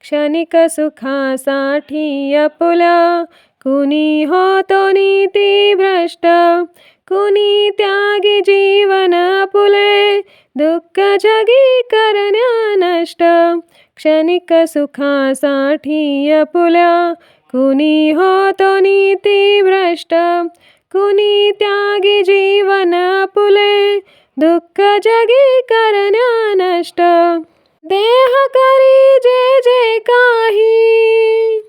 क्षणिक सुखासाठी अपुला कुणी होतो नीती भ्रष्ट? कुणी त्यागी जीवन पुले दुःख जगी करण्या नष्ट? क्षणिक सुखासाठी अपुला कुणी होतो नीती भ्रष्ट? कुणी त्यागी जीवन पुले दुःख जगी करण्या नष्ट? देह करी जे जे काही,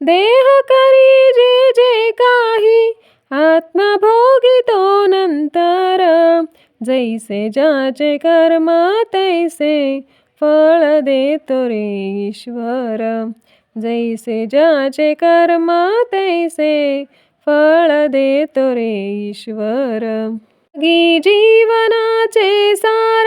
देह करी जे जे काही आत्मभोगितो नंतर, जैसे ज्याचे कर्म तैसे फळ देतो रे ईश्वर. जैसे ज्याचे कर्म तैसे फळ देतो रे ईश्वर. गी जीवनाचे सार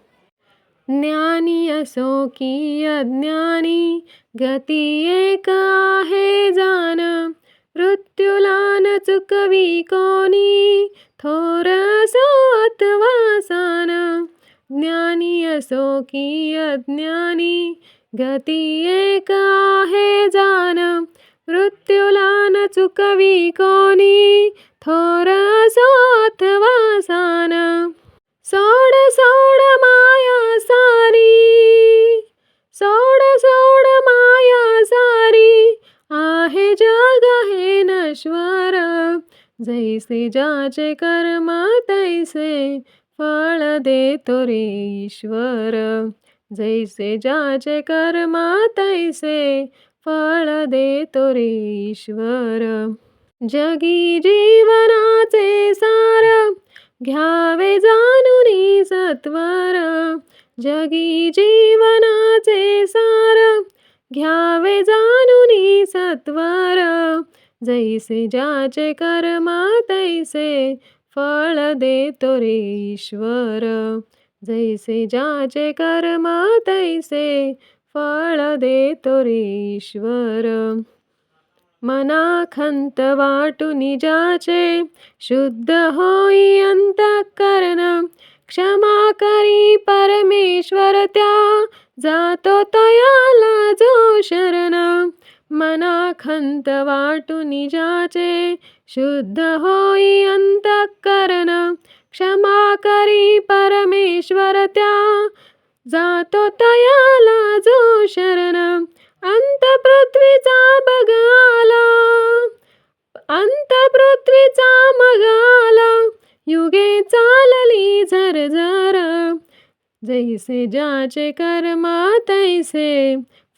ज्ञानी असो की अज्ञानी, गती एक आहे जाण मृत्यूला न चुकवी कोणी, थोर असो अथवा सान ज्ञानी असो की अज्ञानी, गती एक आहे जाण मृत्यूला न चुकवी कोणी, थोर असो अथवा नश्वर जैसे ज्याचे कर्म तैसे फळ देतो रे ईश्वर। जैसे ज्याचे कर्म तैसे फळ देतो रे ईश्वर। जगी जीवनाचे सार, घ्यावे जाणूनी सत्वर। जगी जीवनाचे सार, घ्यावे जाणूनी सत्वर। जैसे ज्याचे कर्म तैसे फळ देतो रे ईश्वर। जैसे ज्याचे कर्म तैसे फळ देतो रे ईश्वर। मनाखंत वाटू निजाचे शुद्ध होई अंतःकरण। क्षमा करी परमेश्वर त्या जातो तयाला जो शरण। मनाखंत वाटू ज्याचे शुद्ध होई अंतःकरण क्षमा करी परमेश्वर त्या। जातो तयाला जो शरण अंत पृथ्वीचा बगाला अंत पृथ्वीचा मगाला युगे चालली झरझर। जैसे ज्याचे कर्मा तैसे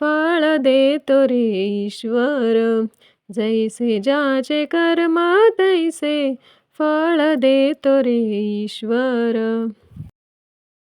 फळ देतो रे ईश्वर. जैसे ज्याचे कर्म तैसे फळ देतो रे ईश्वर.